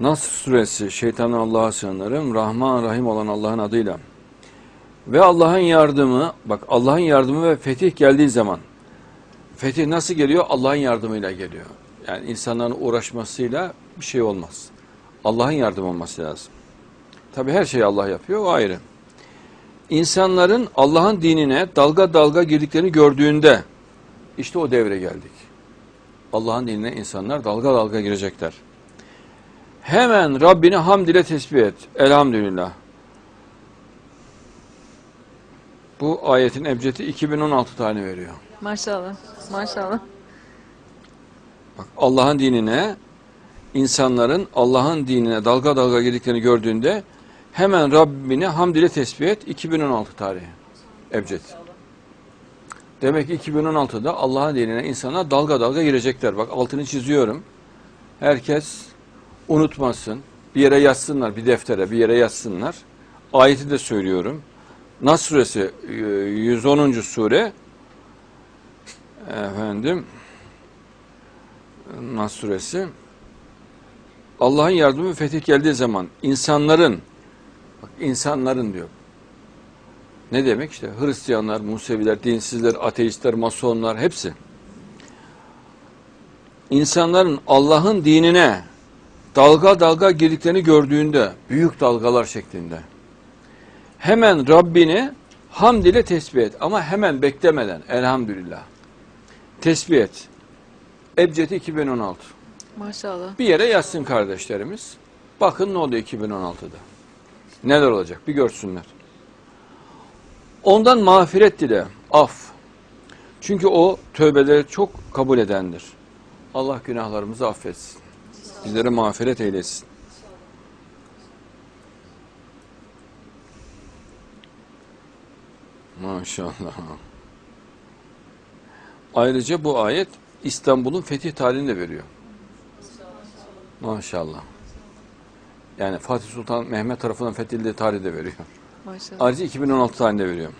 Nasr suresi şeytandan Allah'a sığınırım. Rahman Rahim olan Allah'ın adıyla. Ve Allah'ın yardımı, bak Allah'ın yardımı ve fetih geldiği zaman. Fetih nasıl geliyor? Allah'ın yardımıyla geliyor. Yani insanların uğraşmasıyla bir şey olmaz. Allah'ın yardımı olması lazım. Tabi her şeyi Allah yapıyor, o ayrı. İnsanların Allah'ın dinine dalga dalga girdiklerini gördüğünde işte o devre geldik. Allah'ın dinine insanlar dalga dalga girecekler. Hemen Rabbini hamd ile tesbih et. Elhamdülillah. Bu ayetin ebcedi 2016 tane veriyor. Maşallah. Maşallah. Bak Allah'ın dinine, insanların Allah'ın dinine dalga dalga girdiklerini gördüğünde hemen Rabbini hamd ile tesbih et. 2016 tarihi. Ebced. Demek ki 2016'da Allah'ın dinine insanlar dalga dalga girecekler. Bak altını çiziyorum. Herkes unutmasın. Bir yere yazsınlar, bir deftere bir yere yazsınlar. Ayeti de söylüyorum. Nas suresi e, 110. sure efendim Nas suresi Allah'ın yardımı fetih geldiği zaman insanların bak insanların diyor. Ne demek işte Hristiyanlar, Museviler, dinsizler, ateistler, masonlar hepsi. İnsanların Allah'ın dinine dalga dalga girdiklerini gördüğünde büyük dalgalar şeklinde hemen Rabbini hamd ile tesbih et ama hemen beklemeden elhamdülillah tesbih et. Ebced 2016. Maşallah. Bir yere yazsın kardeşlerimiz. Bakın ne oldu 2016'da. Neler olacak bir görsünler. Ondan mağfiret dile, af. Çünkü o tövbeleri çok kabul edendir. Allah günahlarımızı affetsin. Bizlere mağfiret eylesin. Maşallah. Ayrıca bu ayet İstanbul'un fetih tarihini de veriyor. Maşallah. Yani Fatih Sultan Mehmet tarafından fethedildiği tarihi de veriyor. Maşallah. Ayrıca 2016 tarihini de veriyor.